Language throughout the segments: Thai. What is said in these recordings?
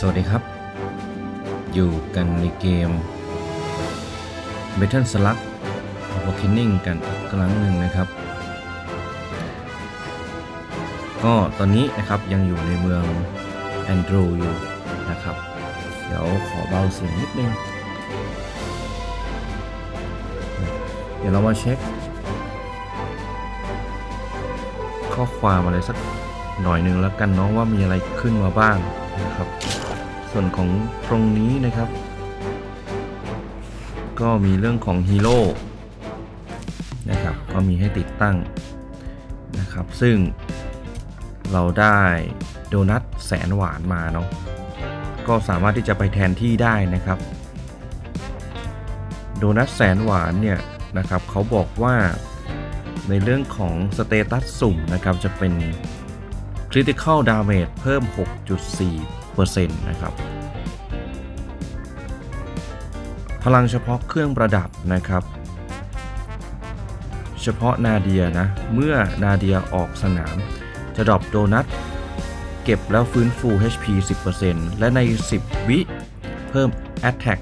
สวัสดีครับ อยู่กันในเกม b a t t l e Slug Awakening กันอีกครั้งหนึ่งนะครับ ก็ตอนนี้นะครับยังอยู่ในเมืองแอนดรูอยู่นะครับ เดี๋ยวขอเบาเสียงนิดนึง เดี๋ยวเรามาเช็ค ข้อความอะไรสักหน่อยหนึ่งแล้วกันเนาะว่ามีอะไรขึ้นมาบ้าง ส่วนของตรงนี้นะครับ ก็มีเรื่องของฮีโร่นะครับ ก็มีให้ติดตั้งนะครับ ซึ่งเราได้โดนัทแสนหวานมาเนาะ ก็สามารถที่จะไปแทนที่ได้นะครับ โดนัทแสนหวานเนี่ยนะครับเขาบอกว่าในเรื่องของสเตตัสสุ่มนะครับจะเป็น Critical Damage เพิ่ม 6.4 นะครับพลังเฉพาะเครื่องประดับนะครับ เฉพาะนาเดียนะ เมื่อนาเดียออกสนาม จะดรอปโดนัทเก็บแล้วฟื้นฟู HP 10%และใน 10 วิเพิ่ม Attack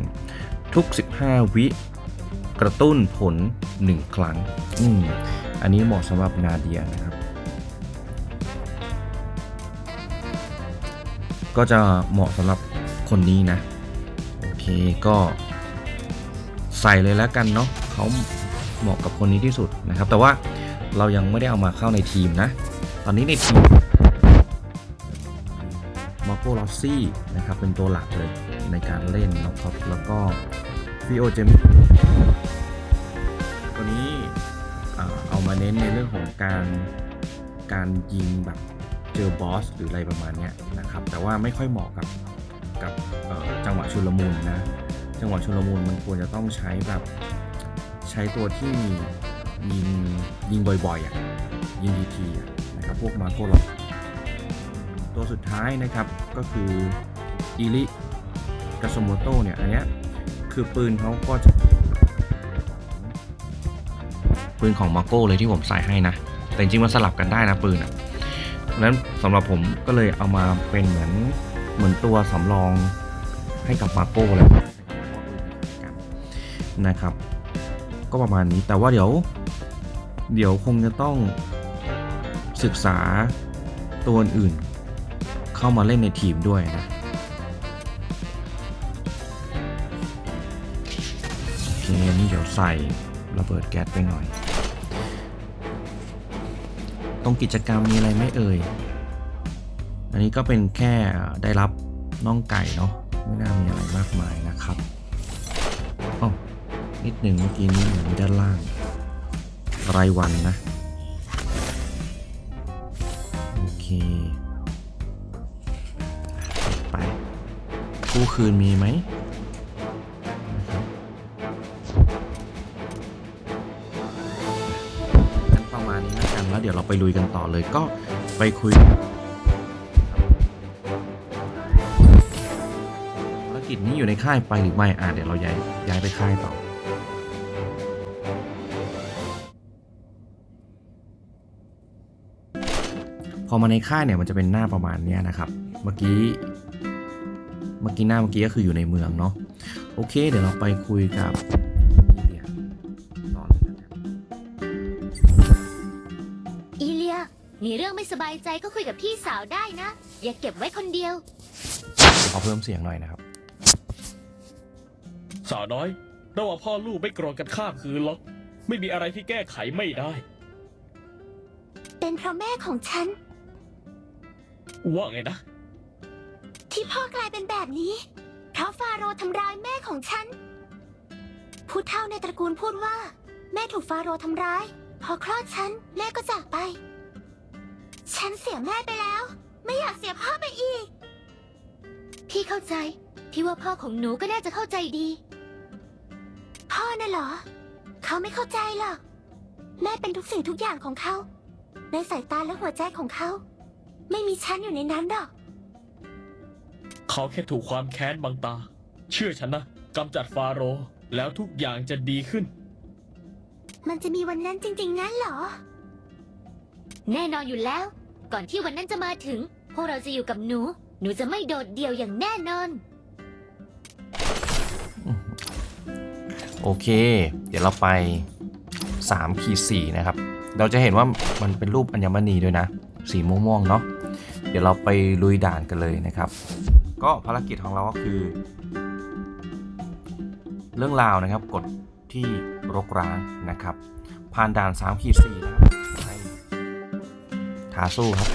5%ทุก 15 วิกระตุ้นผล 1 ครั้ง อืม อันนี้เหมาะสำหรับนาเดียนะครับ ก็จะเหมาะสำหรับคนนี้นะ โอเคก็ใส่เลยแล้วกันเนาะเขาเหมาะกับคนนี้ที่สุดนะครับ แต่ว่าเรายังไม่ได้เอามาเข้าในทีมนะ ตอนนี้ในทีมมาโกลอซี่นะครับเป็นตัวหลักเลยในการเล่นนะครับแล้วก็ฟิโอเจมิตัวนี้เอามาเน้นในเรื่องของการการยิงแบบ เจอบอสหรืออะไรประมาณนี้นะครับ แต่ว่าไม่ค่อยเหมาะกับกับจังหวะชุลมุนนะ จังหวะชุลมุนมันควรจะต้องใช้แบบใช้ตัวที่ยิงยิงบ่อยๆอะยิงทีๆอะนะครับพวกมาโกล็อกตัวสุดท้ายนะครับก็คืออิริกาสโมโตเนี่ยอันเนี้ยคือปืนเขาก็จะปืนของมาโก้เลยที่ผมใส่ให้นะ แต่จริงๆมันสลับกันได้นะปืนอะ นั้นสำหรับผมก็เลยเอามาเป็นเหมือนเหมือนตัวสำรองให้กับมาโก้เลยนะครับ ก็ประมาณนี้แต่ว่าเดี๋ยว เดี๋ยวคงจะต้องศึกษาตัวอื่นเข้ามาเล่นในทีมด้วยนะโอเคนนี่เดี๋ยวใส่ระเบิดแก๊สไปหน่อย ตรงกิจกรรมมีอะไรไม่เอ่ย อันนี้ก็เป็นแค่ได้รับน่องไก่เนาะไม่น่ามีอะไรมากมายนะครับอ๋อนิดหนึ่งเมื่อกี้นี้เหมือนด้านล่าง รายวันนะ โอเค ไป กู้คืนมีไหม แล้วเดี๋ยวเราไปลุยกันต่อเลยก็ไปคุยภารกิจนี้อยู่ในค่ายไปหรือไม่อ่าเดี๋ยวเราย้ายย้ายไปค่ายต่อพอมาในค่ายเนี่ยมันจะเป็นหน้าประมาณนี้นะครับ เมื่อกี้ เมื่อกี้หน้าเมื่อกี้ก็คืออยู่ในเมืองเนาะ โอเค เดี๋ยวเราไปคุยกับ บายใจก็คุยกับพี่สาวได้นะ อย่าเก็บไว้คนเดียว ขอเพิ่มเสียงหน่อยนะครับ สาวน้อยระหว่างพ่อลูกไม่โกรธกันข้ามคืนหรอก ไม่มีอะไรที่แก้ไขไม่ได้ เป็นเพราะแม่ของฉัน ว่าไงนะ ที่พ่อกลายเป็นแบบนี้เพราะฟาโรห์ทำร้ายแม่ของฉัน ผู้เฒ่าในตระกูลพูดว่า แม่ถูกฟาโรห์ทำร้าย พอคลอดฉัน แม่ก็จากไป ฉันเสียแม่ไปแล้ว ไม่อยากเสียพ่อไปอีก พี่เข้าใจ พี่ว่าพ่อของหนูก็น่าจะเข้าใจดี พ่อน่ะเหรอ เขาไม่เข้าใจหรอก แม่เป็นทุกสิ่งทุกอย่างของเขา ในสายตาและหัวใจของเขา ไม่มีฉันอยู่ในนั้นหรอก เขาแค่ถูกความแค้นบังตา เชื่อฉันนะกำจัดฟาโรห์แล้วทุกอย่างจะดีขึ้น มันจะมีวันนั้นจริง ๆ งั้นเหรอ แน่นอนอยู่แล้ว ก่อนที่วันนั้นจะมาถึง พวกเราจะอยู่กับหนู หนูจะไม่โดดเดี่ยวอย่างแน่นอน โอเค เดี๋ยวเราไป3ขีด4นะครับ เราจะเห็นว่ามันเป็นรูปอัญมณีด้วยนะ สีม่วงๆเนาะ เดี๋ยวเราไปลุยด่านกันเลยนะครับ ก็ภารกิจของเราก็คือ เรื่องราวนะครับ กดที่รกร้างนะครับ ผ่านด่าน3ขีด4นะครับ ท้าสู้ครับ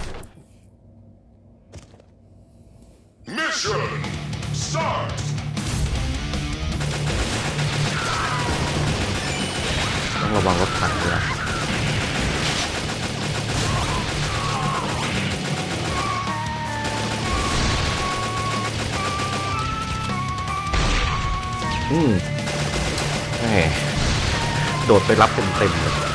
Mission start! ต้องระวังรถถังด้วยนะอืมแหมโดดไปรับเต็มๆเลย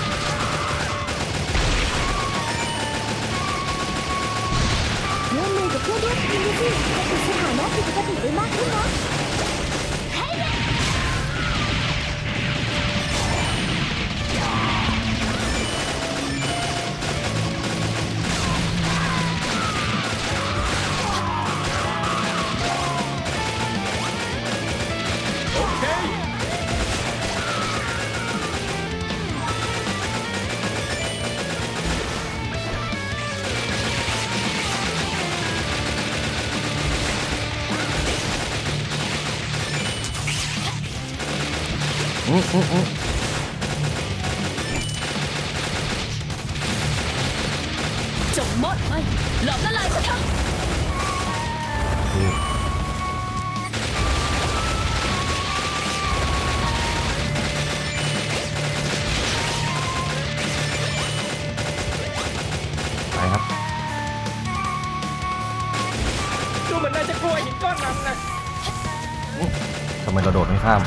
จงหมดไปหลอมละลายซะเถอะอืมไปครับ ดูเหมือนนายจะกลัวหินก้อนนั้นนะทำไมเราโดดไม่ข้าม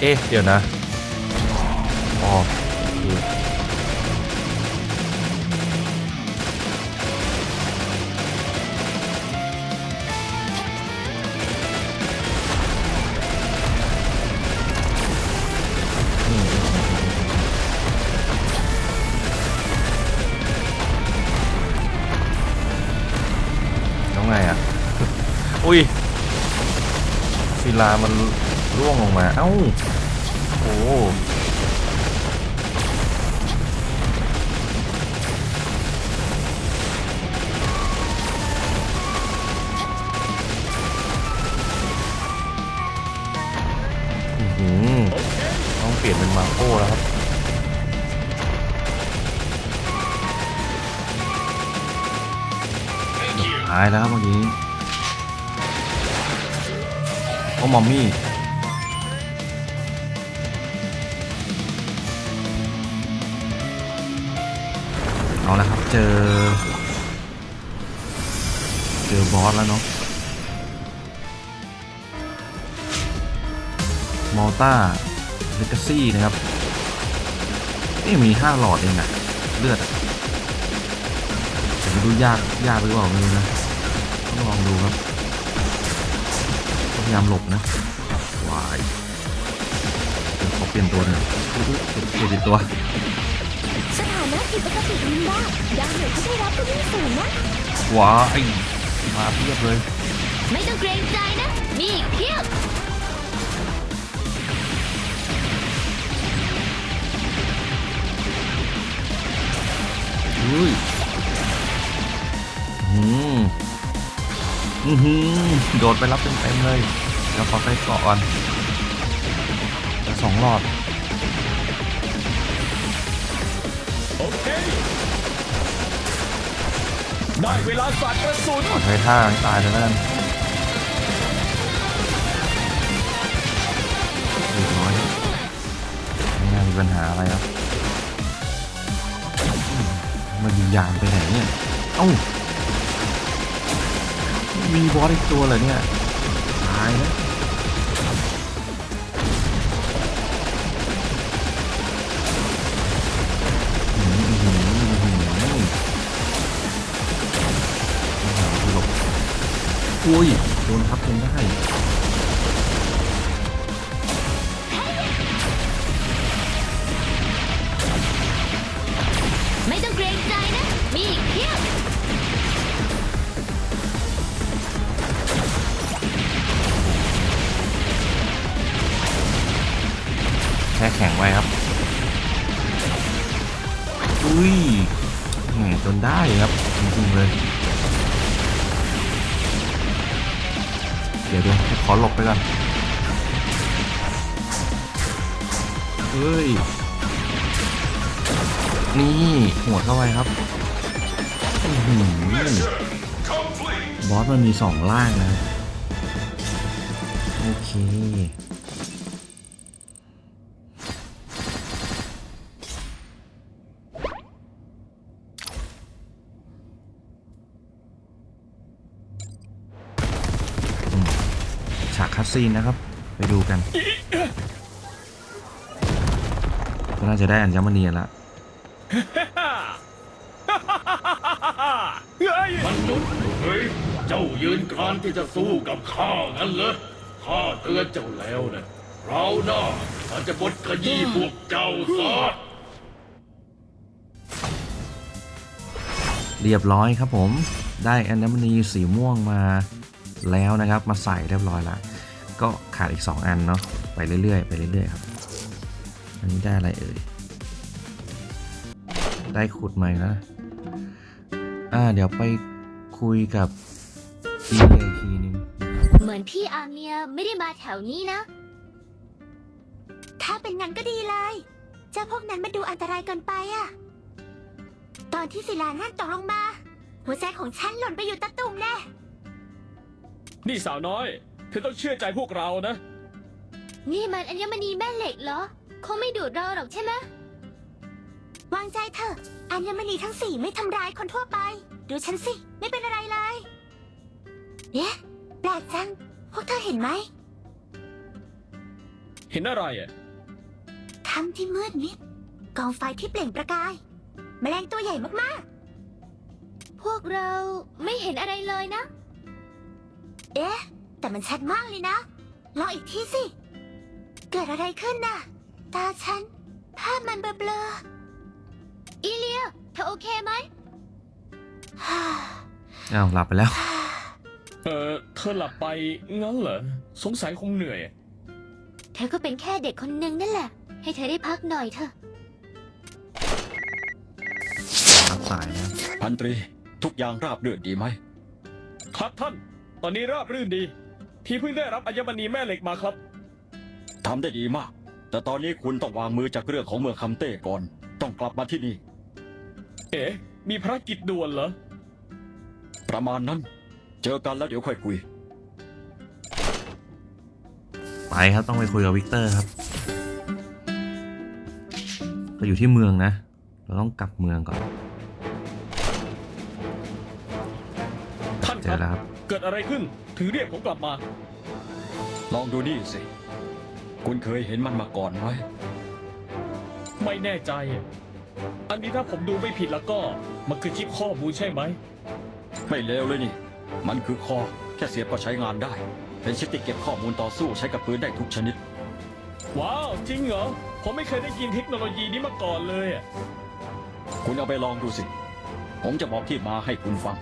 เอ๊ะ เดี๋ยวนะ อ๋อคืออืมแล้วไงอะอุ้ยศิลามัน ร่วงลงมา เอ้า โอ้ต้องเปลี่ยนเป็นมาโก้แล้วครับหายแล้วครับเมื่อกี้โอ้มอมมี่ เอาละครับ เจอ เจอบอสแล้วเนาะมอลต้าเลกาซี่นะครับนี่มีห้าหลอดเองอะเลือดอะแต่ไม่รู้ยากยากหรือเปล่าไม่รู้นะต้องลองดูครับพยายามหลบนะวายเขอเปลี่ยนตัวหน่อยเปลี่ยเปลี่ยนตัว นะผิดปกติลินดาดาวเหนือที่ได้รับก็ยิ่งสูงนะว้ายมาเพียบเลย ไม่ต้องเกรงใจนะ มีอีกเพียบอุ้ยอืมอือหือโดดไปรับเต็มๆเลยเดี๋ยวขอใส่เกาะก่อนจะสองหลอด โอเค ได้เวลาสัตว์กระสุน ขอใช้ท่าตายเลยแล้วกันเรียบร้อยไม่น่ามีปัญหาอะไรครับมมายิงยางไปไหนเนี่ย เอ้า มีบอสอีกตัวเหรอเนี่ย อุ้ย เดี๋ยวเดี๋ยวขอหลบไปก่อนเฮ้ย นี่หัวเข้าไปครับบอสมันมีสองล่างนะ โอเค อืมฉากคัด ซีนนะครับ ไปดูกัน ก็น่าจะได้อัญมณีแล้วเฮ้ยมนุษย์เฮ้ยเจ้ายืนกรานที่จะสู้กับข้างั้นเหรอข้าเตือนเจ้าแล้วนะเราหน้าข้าจะบดขยี้พวกเจ้าซะเรียบร้อยครับผมได้อัญมณีสีม่วงมาแล้วนะครับ มาใส่เรียบร้อยแล้ว ก็ขาดอีก 2 อันเนาะไปเรื่อยๆไปเรื่อยๆครับ อันนี้ได้อะไรเอ่ย ได้ขุดใหม่นะอ่าเดี๋ยวไปคุยกับอีเลียอีกทีนึงเหมือนพี่อาเมียไม่ได้มาแถวนี้นะ ถ้าเป็นงั้นก็ดีเลย เจ้าพวกนั้นมาดูอันตรายเกินไปอะตอนที่ศิลานั่นตกลงมา หัวใจของฉันหล่นไปอยู่ตะตุ่มแน่ นี่สาวน้อย เธอต้องเชื่อใจพวกเรานะ นี่มันอัญมณีแม่เหล็กเหรอ คงไม่ดูดเราหรอกใช่ไหมวางใจเถอะอัญมณีทั้งสี่ไม่ทำร้ายคนทั่วไป ดูฉันสิ ไม่เป็นอะไรเลยเอ๊ะแปลกจัง พวกเธอเห็นไหมเห็นอะไรอะ ถ้ำที่มืดมิดกองไฟที่เปล่งประกาย แมลงตัวใหญ่มากๆพวกเราไม่เห็นอะไรเลยนะเอ๊ะ แต่มันชัดมากเลยนะ ลองอีกทีสิ เกิดอะไรขึ้นน่ะ ตาฉัน ภาพมันเบลอๆอีเลียเธอโอเคไหมฮ่าอ้าวหลับไปแล้ว เออเธอหลับไปงั้นเหรอ สงสัยคงเหนื่อย เธอก็เป็นแค่เด็กคนนึงนั่นแหละ ให้เธอได้พักหน่อยเถอะ รับสายนะพันตรี ทุกอย่างราบรื่นดีไหม ครับท่าน ตอนนี้ราบรื่นดี ที่เพิ่งได้รับอัญมณีแม่เหล็กมาครับ ทำได้ดีมาก แต่ตอนนี้คุณต้องวางมือจากเรื่องของเมืองคำเต้ก่อน ต้องกลับมาที่นี่ เอ๊ะมีภารกิจด่วนเหรอ ประมาณนั้น เจอกันแล้วเดี๋ยวค่อยคุย ไปครับต้องไปคุยกับวิกเตอร์ครับเราอยู่ที่เมืองนะ เราต้องกลับเมืองก่อน ท่านเจคอรับ แล้วครับ เกิดอะไรขึ้น ถึงเรียกผมกลับมา ลองดูนี่สิ คุณเคยเห็นมันมาก่อนไหม ไม่แน่ใจ อันนี้ถ้าผมดูไม่ผิดแล้วก็ มันคือชิปข้อมูลใช่ไหม ไม่เลวเลยนี่ มันคือคอ แค่เสียบก็ใช้งานได้ เป็นชิปที่เก็บข้อมูลต่อสู้ใช้กับปืนได้ทุกชนิด ว้าว จริงเหรอ ผมไม่เคยได้ยินเทคโนโลยีนี้มาก่อนเลยอะคุณเอาไปลองดูสิ ผมจะบอกที่มาให้คุณฟัง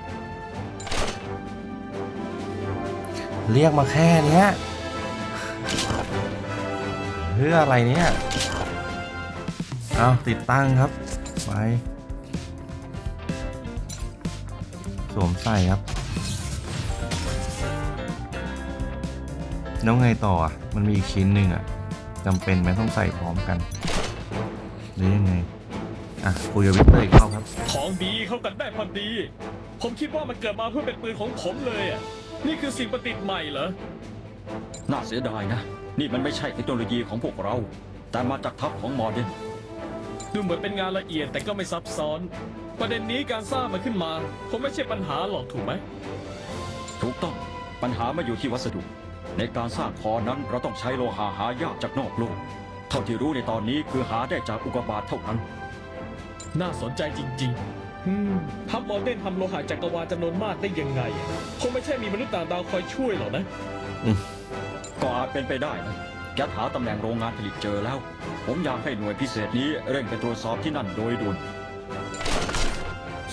เรียกมาแค่เนี้ยเพื่ออะไรเนี่ยเอาติดตั้งครับไปสวมใส่ครับ แล้วไงต่ออะ มันมีอีกชิ้นหนึ่งอะจำเป็นไหมต้องใส่พร้อมกัน หรือยังไง อะคุยกับวิเตอร์อีกรอบครับ ของดีเข้ากันได้พอดี ผมคิดว่ามันเกิดมาเพื่อเป็นปืนของผมเลยอะ นี่คือสิ่งประดิษฐ์ใหม่เหรอ น่าเสียดายนะ นี่มันไม่ใช่เทคโนโลยีของพวกเรา แต่มาจากทัพของมอร์เดนดูเหมือนเป็นงานละเอียดแต่ก็ไม่ซับซ้อน ประเด็นนี้การสร้างมันขึ้นมาคงไม่ใช่ปัญหาหรอกถูกไหม ถูกต้องปัญหามาอยู่ที่วัสดุ ในการสร้างคอนั้นเราต้องใช้โลหะหายากจากนอกโลก เท่าที่รู้ในตอนนี้คือหาได้จากอุกกาบาตเท่านั้น น่าสนใจจริง ๆ อืมทัพโมเดนทำโลหะจักรวาลจำนวนมากได้ยังไงอะคงไม่ใช่มีมนุษย์ต่างดาวคอยช่วยหรอกนะ ก็อาจเป็นไปได้นะแกหาตำแหน่งโรงงานผลิตเจอแล้ว ผมอยากให้หน่วยพิเศษนี้เร่งไปตรวจสอบที่นั่นโดยด่วนส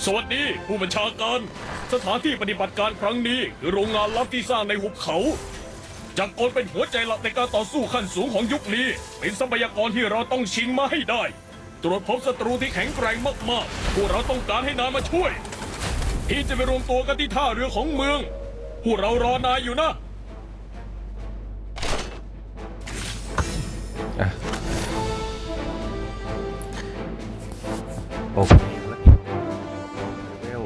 สวัสดีผู้บัญชาการ สถานที่ปฏิบัติการครั้งนี้คือโรงงานลับที่สร้างในหุบเขาจักรกลเป็นหัวใจหลักในการต่อสู้ขั้นสูงของยุคนี้ เป็นทรัพยากรที่เราต้องชิงมาให้ได้ ตรวจพบศัตรูที่แข็งแกร่งมากๆ พวกเราต้องการให้นายมาช่วย ที่จะไปรวมตัวกันที่ท่าเรือของเมือง พวกเรารอนายอยู่นะอะโอเคแล้วเลเวล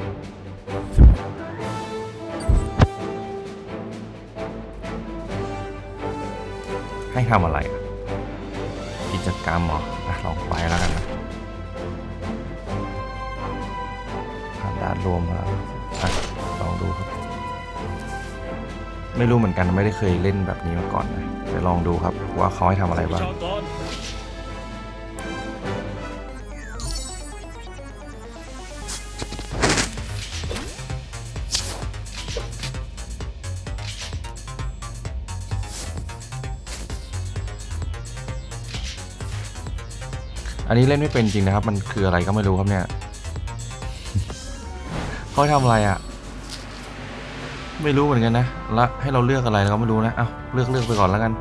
ให้ทำอะไรอะกิจกรรมเหรอ รวมมาอะลองดูครับ ไม่รู้เหมือนกันไม่ได้เคยเล่นแบบนี้มาก่อนนะเดี๋ยวลองดูครับว่าเขาให้ทำอะไรบ้าง อันนี้เล่นไม่เป็นจริงนะครับ มันคืออะไรก็ไม่รู้ครับเนี่ย เขาทำอะไรอะ่ะ ไม่รู้เหมือนกันนะละให้เราเลือกอะไรเราไม่รู้นะเอาเลือกเลือกไปก่อนแล้วกัน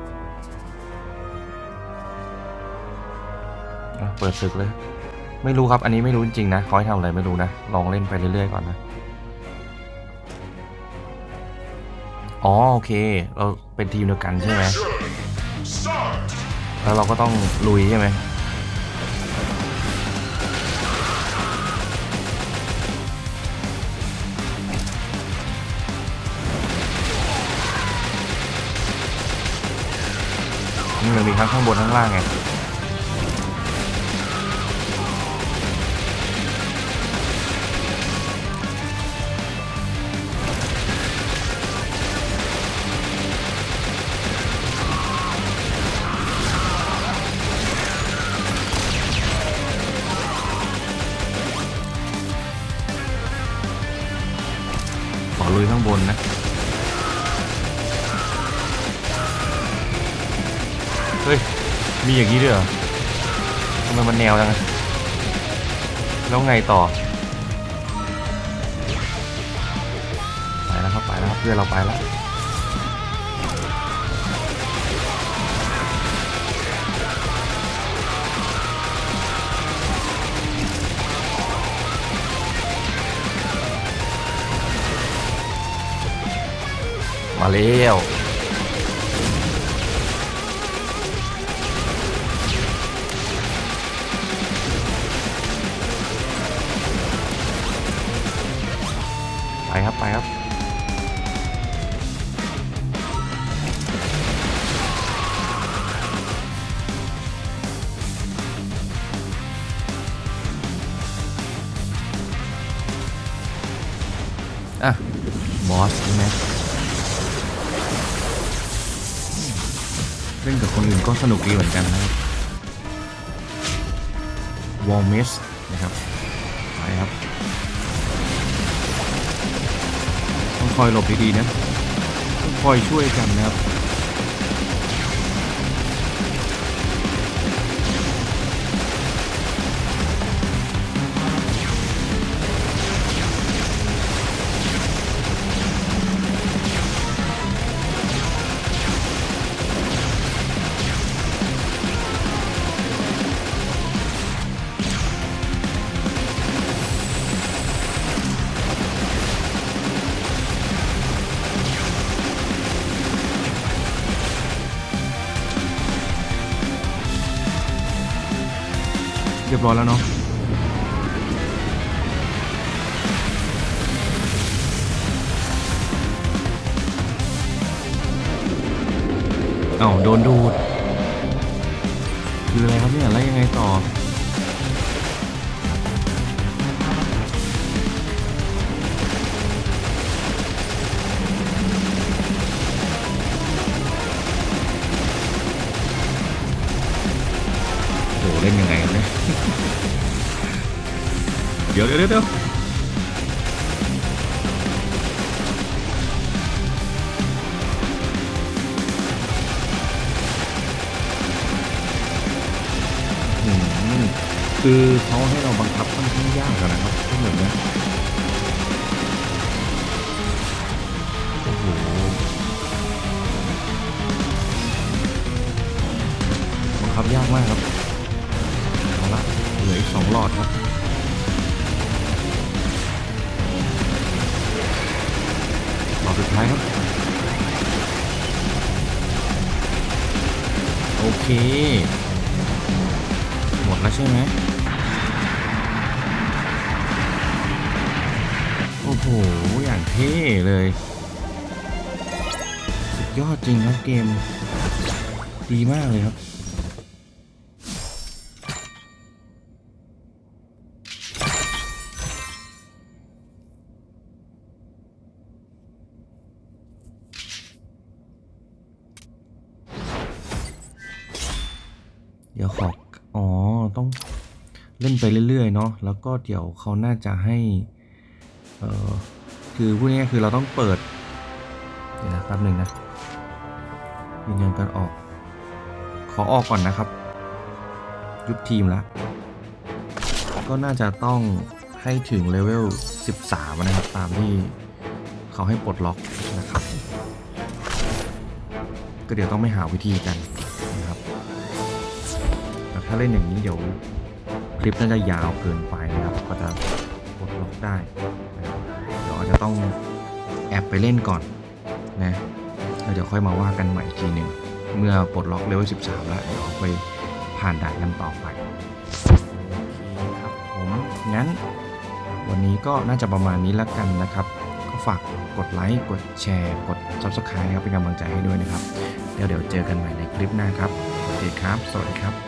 เปิดศึกเลย ไม่รู้ครับ อันนี้ไม่รู้จริงๆนะเขาให้ทำอะไรไม่รู้นะ ลองเล่นไปเรื่อยๆก่อนนะ อ๋อโอเค เราเป็นทีมเดียวกันใช่ไหมแล้วเราก็ต้องลุยใช่ไหม มันมีทั้งข้างบนข้างล่างไงขอลุยข้างบนนะ มีอย่างนี้ด้วยเหรอทำไมมันแนวจังแล้วไงต่อ ไปแล้วครับไปแล้วครับเพื่อนเราไปแล้วมาเร็ว ก็สนุกดีเหมือนกันนะครับวอลเมสนะครับไปครับต้องคอยหลบดีๆนะต้องคอยช่วยกันนะครับ ร้อยแล้วเนาะเอ้าโดนดูด คืออะไรครับเนี่ย แล้วยังไงต่อ ดี๋เดี๋ยวเดี๋ยวคือเขาให้เราบังคับค่อนข้างยากนะครับทุกคนนะโอ้โหบังคับยากมากครับเอาละเหลืออีกสองหลอดครับ นะท้ายครับ โอเค หมดแล้วใช่ไหมโอ้โห อย่างเท่เลย สุดยอดจริงครับเกม ดีมากเลยครับ ไปเรื่อยๆเนาะแล้วก็เดี๋ยวเขาน่าจะให้เออคือพูดง่ายๆคือเราต้องเปิดเดี๋ยวนะแป๊บหนึ่งนะยืนยันการออก ขอออกก่อนนะครับ ยุบทีมแล้วก็น่าจะต้องให้ถึงเลเวล 13 นะครับ ตามที่เขาให้ปลดล็อกนะครับ ก็เดี๋ยวต้องไม่หาวิธีกันนะครับแต่ถ้าเล่นอย่างนี้เดี๋ยว คลิปน่าจะยาวเกินไปนะครับ ก็จะปลดล็อกได้นะครับเดี๋ยวอาจจะต้องแอบไปเล่นก่อนนะแล้วเดี๋ยวค่อยมาว่ากันใหม่อีกทีหนึ่งเมื่อปลดล็อกเลเวล 13 แล้ว เดี๋ยวไปผ่านด่านกันต่อไปโอเคครับผมงั้นวันนี้ก็น่าจะประมาณนี้แล้วกันนะครับ ก็ฝากกดไลค์กดแชร์กด Subscribe ครับเป็นกำลังใจให้ด้วยนะครับ แล้วเดี๋ยวเจอกันใหม่ในคลิปหน้าครับโอเคครับ สวัสดีครับ